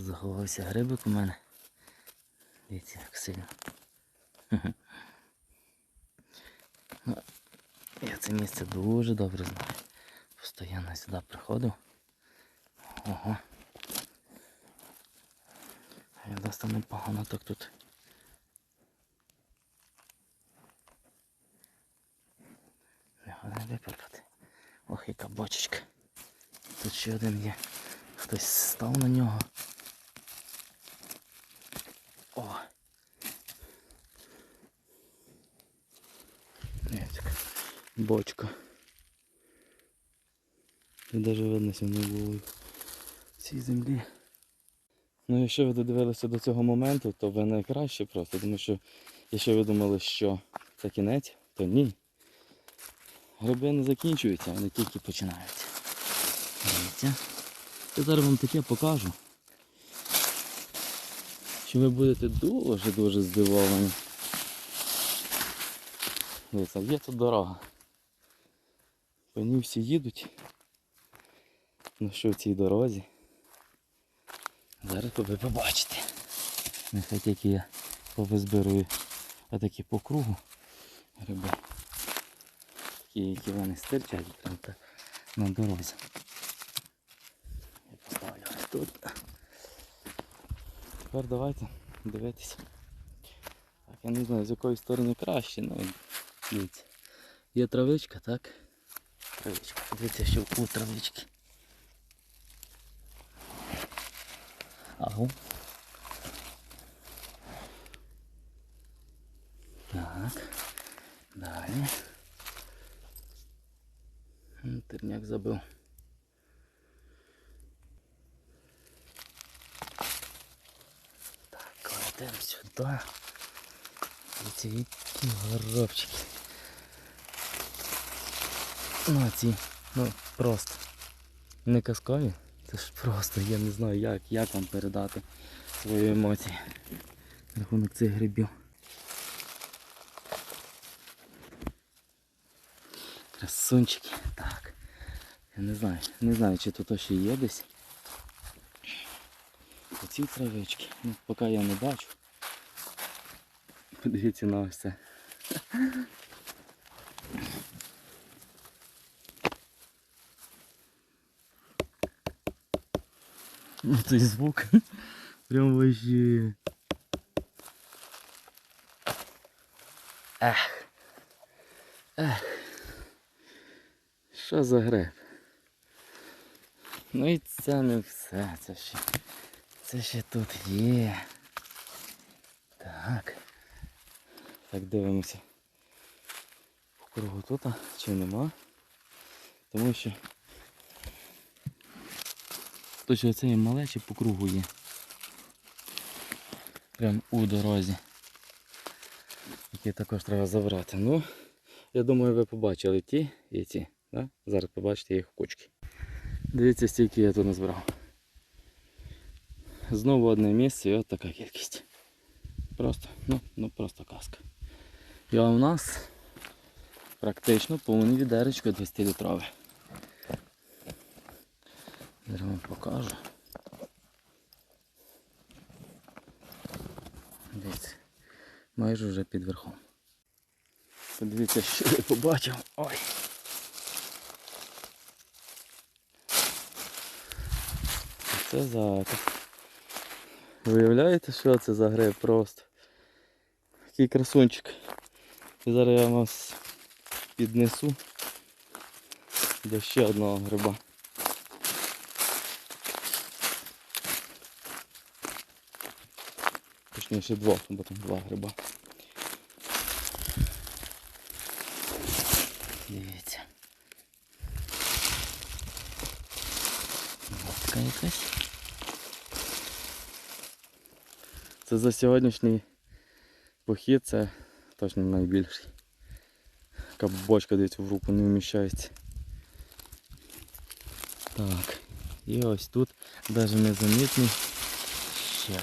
Заховався грибик у мене. Дивіться, як сильно. Ну, Я це місце дуже добре знаю. Постоянно сюди приходив. Ого. Я досить непогано так тут. Не головне випаркати. Ох, яка бочечка. Тут ще один є. Хтось став на нього. О! Є така бочка. І навіть видно, не було в цій землі. Ну, якщо ви додивилися до цього моменту, то ви найкраще просто, тому що якщо ви думали, що це кінець, то ні. Гриби не закінчуються, вони тільки починаються. Дивіться. Я зараз вам таке покажу. Що ви будете дуже-дуже здивовані. Дивіться, є тут дорога. По ній всі їдуть. Ну що в цій дорозі? Зараз ви побачите. Нехай тільки я повизбирую отакі по кругу гриби. Такі, які вони стирчать прямо так на дорозі. Я поставлю ось тут. Тепер давайте дивитися. Так, я не знаю з якої сторони краще, ну дивіться. Є травичка, так? Травичка. Дивіться, що у травички. Ау. Так. Далі. Терняк забив. Так, кладемо сюди. Ці які горобчики. Ну, а ці, ну, просто. Не казкові. Це ж просто, я не знаю як, як вам передати свої емоції. Рахунок цих грибів. Красунчики. Так. Я не знаю, не знаю, чи тут ще є десь. Оці травички. Ну, поки я не бачу. Подивіться на ось це. Ну, цей звук. Прям вообще. Ех. Ех. Що за греб? Ну і це не все. Це ще. Це ще тут є. Так. Так дивимося. В кругу тут чи нема. Тому що то що це малечі по кругу є. Прям у дорозі. Які також треба забрати. Ну, я думаю, ви побачили ті і ті. Да? Зараз побачите їх в кучки. Дивіться, стільки я тут назбирав. Знову одне місце і от така кількість. Просто, ну, ну просто казка. І у нас практично повне відеречко 20-літрове. Зараз вам покажу. Дивіться, майже вже під верхом. Подивіться, що я побачив. Ой. Це заказ. Виявляєте, що це за гриб просто? Такий красунчик. І зараз я вас піднесу до ще одного гриба. Точніше двох, бо там два гриба. Дивіться. Лодка якась. Це за сьогоднішній похід це точно найбільший. Така бочка дивіться в руку не вміщається. Так. І ось тут навіть незамітний ще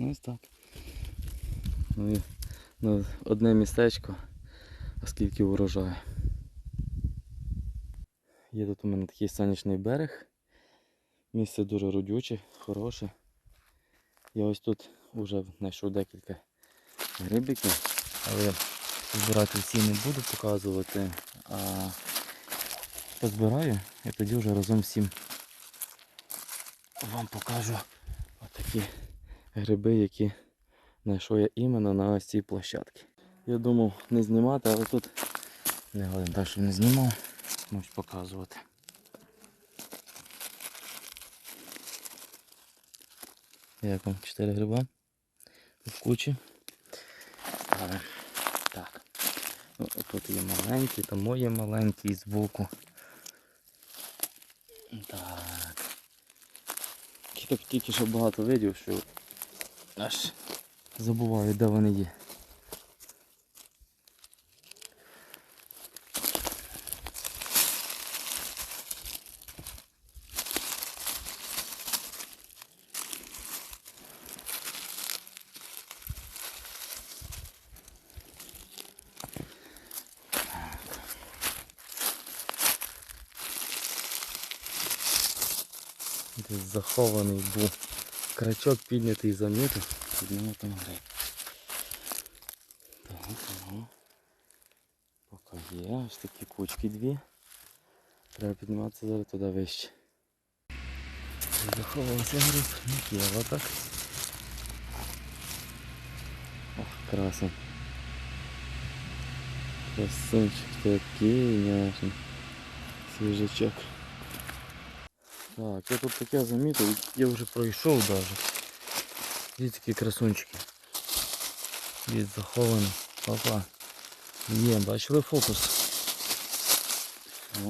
Ну ось так. Ну, і, ну, одне містечко, а скільки урожаю. Є тут у мене такий сонячний берег. Місце дуже родюче, хороше. Я ось тут вже знайшов декілька грибиків, але збирати всі не буду показувати, а позбираю і тоді вже разом всім вам покажу отакі гриби, які знайшов я іменно на ось цій площадці. Я думав не знімати, але тут не годин так, що не знімав, можу показувати. Як вам 4 гриба в кучі. Але, так. Ну, тут є маленький, там моє маленький збоку. Так. Так тільки що багато видів, що аж забуваю, де вони є. Десь захований був. Крачок піднятий замітив. Під нього там гриб. Так, ну. Поки є, ось такі кучки дві. Треба підніматися зараз туди вище. Заховався гриб, Микела, так? Ох, красен. Красунчик такий няшний. Свіжачок. Так, я тут таке замітив, я вже пройшов навіть. Дивіться такі красунчики. Від заховані. Папа. Є, бачили фокус. О,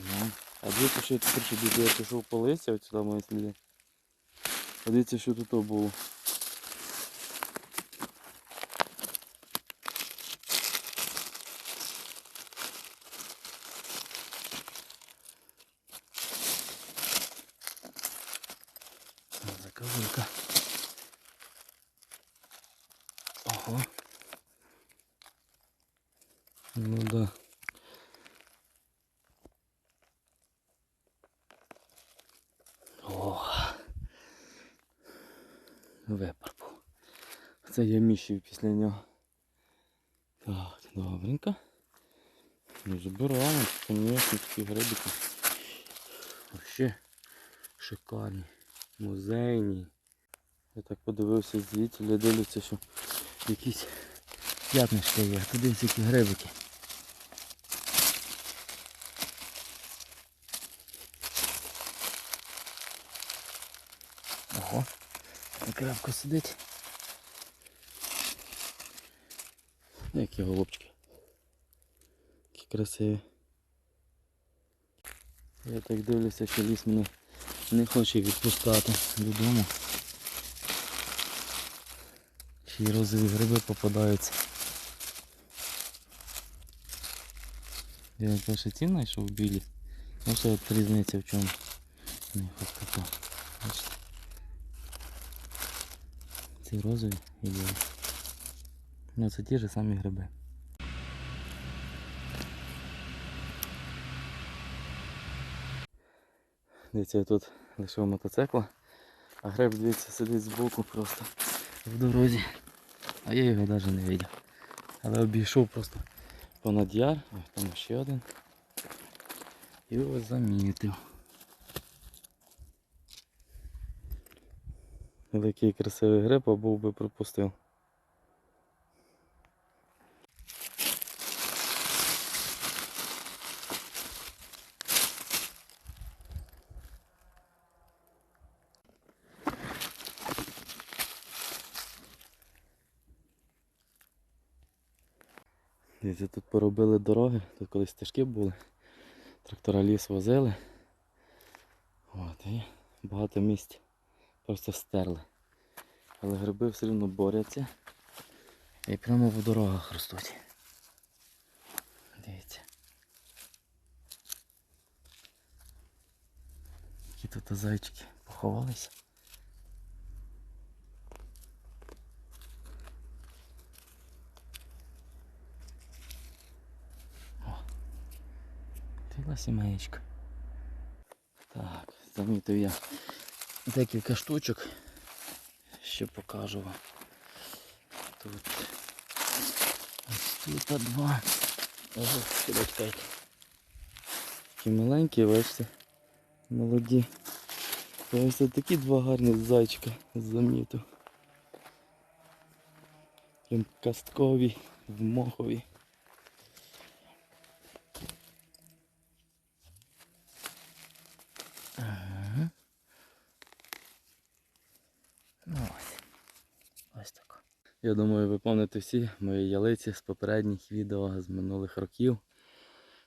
ну. А дивіться, що я тепер ще дивіться, я пішов по листя, от сюди мої сліди. А дивіться, що тут було. Це я міщив після нього. Так, добренько. Ну забираємо, звісно, такі грибики. Вообще шикарні. Музейні. Я так подивився звідти, дивлюся, що якісь п'ятнишки є. Туди всякі грибики. Ого, так крепко сидить. Які голубчики. Які красиві. Я так дивлюся, що ліс мене не хоче відпускати додому. Ще розові гриби попадаються. Я перше ці знайшов білі. Ну що от різниця в чому. Не хоч така. Ці розові і білі. Ну це ті ж самі гриби. Дивіться, я тут лишив мотоцикла, а гриб, дивіться, сидить збоку просто в дорозі. А я його навіть не бачив. Але обійшов просто понад яр, ось там ще один. І його замітив. Великий красивий гриб, був би пропустив. Дивіться, тут поробили дороги, тут колись стежки були, трактора ліс возили. От, і багато місць просто стерли. Але гриби все одно борються і прямо в дорогах ростуть. Дивіться. Які тут зайчики поховалися. Ціла сімеєчка. Так, замітив я декілька штучок. Ще покажу вам. Тут ось тут два. Куди чекайте. Такі маленькі, бачите, молоді. Ось такі два гарні зайчика замітив. Прям касткові, в мохові. Ага. Ну ось. Ось так. Я думаю, ви пам'ятаєте всі мої ялиці з попередніх відео з минулих років.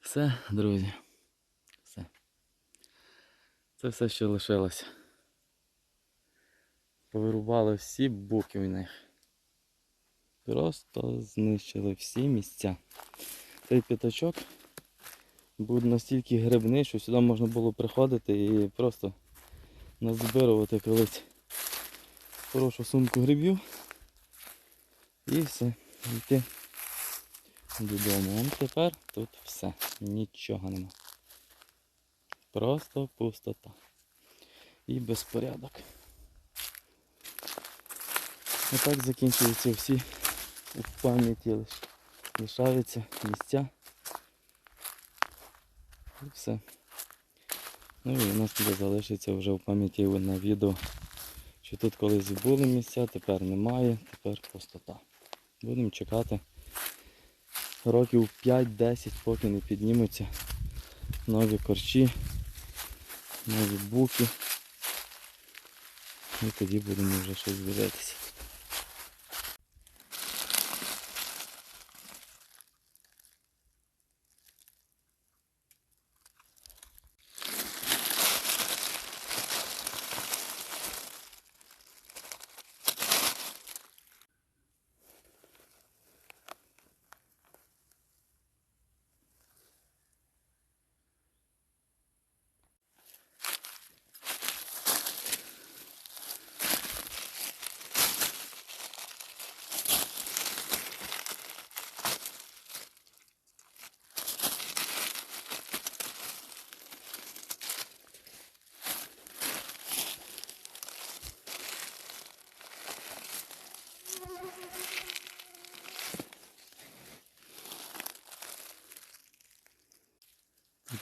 Все, друзі. Все. Це все, що лишилося. Повирубали всі буки в них. Просто знищили всі місця. Цей п'ятачок був настільки грибний, що сюди можна було приходити і просто назбирувати колись хорошу сумку грибів. І все, йти додому. Вон тепер тут все, нічого нема. Просто пустота. І безпорядок. Отак закінчуються всі в пам'яті лиш. Лишаються місця. І все. Ну і у нас буде залишиться вже в пам'яті на відео, що тут колись були місця, тепер немає, тепер пустота. Будемо чекати років 5-10, поки не піднімуться нові корчі, нові буки. І тоді будемо вже щось дивитися.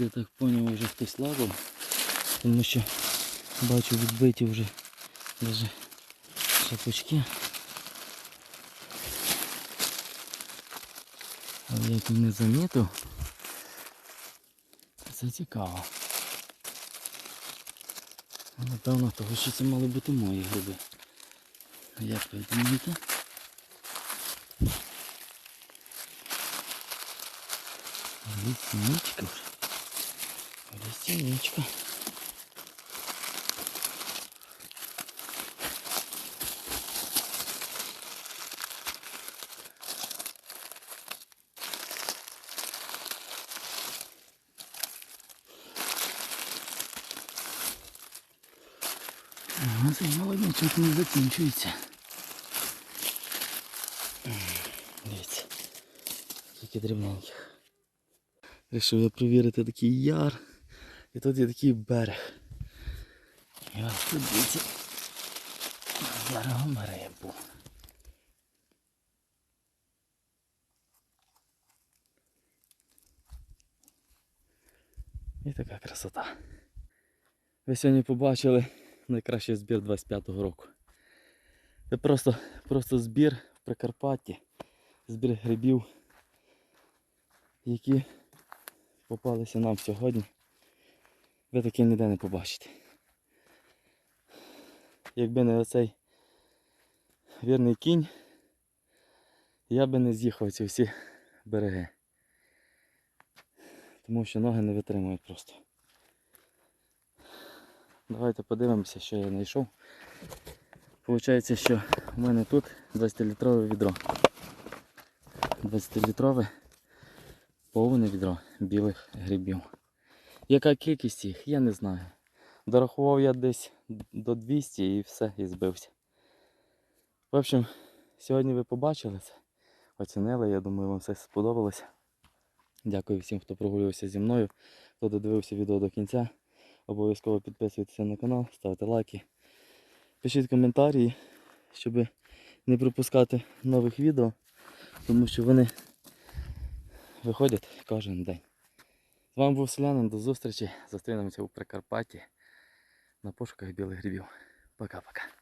Я так поняв, вже хтось лазив, тому що бачу відбиті вже даже шапочки. Але я їх не замітив. Це цікаво. Напевно, того, що це мали бути мої гриби. Як ви думаєте? Лісінічка вже. Лісінічка. Ага, цей молодничок не закінчується. М, Дивіться. Тільки дрібненьких. Рішив я перевірити такий яр. І тут є такий берег. І ось тут дивіться. Берегом рибу. І така красота. Ви сьогодні побачили найкращий збір 25-го року. Це просто, просто збір в Прикарпатті, збір грибів, які попалися нам сьогодні. Ви таке ніде не побачите. Якби не оцей вірний кінь, я би не з'їхав ці всі береги. Тому що ноги не витримують просто. Давайте подивимося, що я знайшов. Получається, що в мене тут 20-літрове відро. 20-літрове повне відро білих грибів. Яка кількість їх, я не знаю. Дорахував я десь до 200 і все, і збився. В общем, сьогодні ви побачили це, оцінили, я думаю, вам все сподобалося. Дякую всім, хто прогулювався зі мною, хто додивився відео до кінця. Обов'язково підписуйтесь на канал, ставте лайки, пишіть коментарі, щоб не пропускати нових відео, тому що вони виходять кожен день. З вами був Селянин, до зустрічі. Зустрінемося у Прикарпатті на пошуках білих грибів. Пока-пока.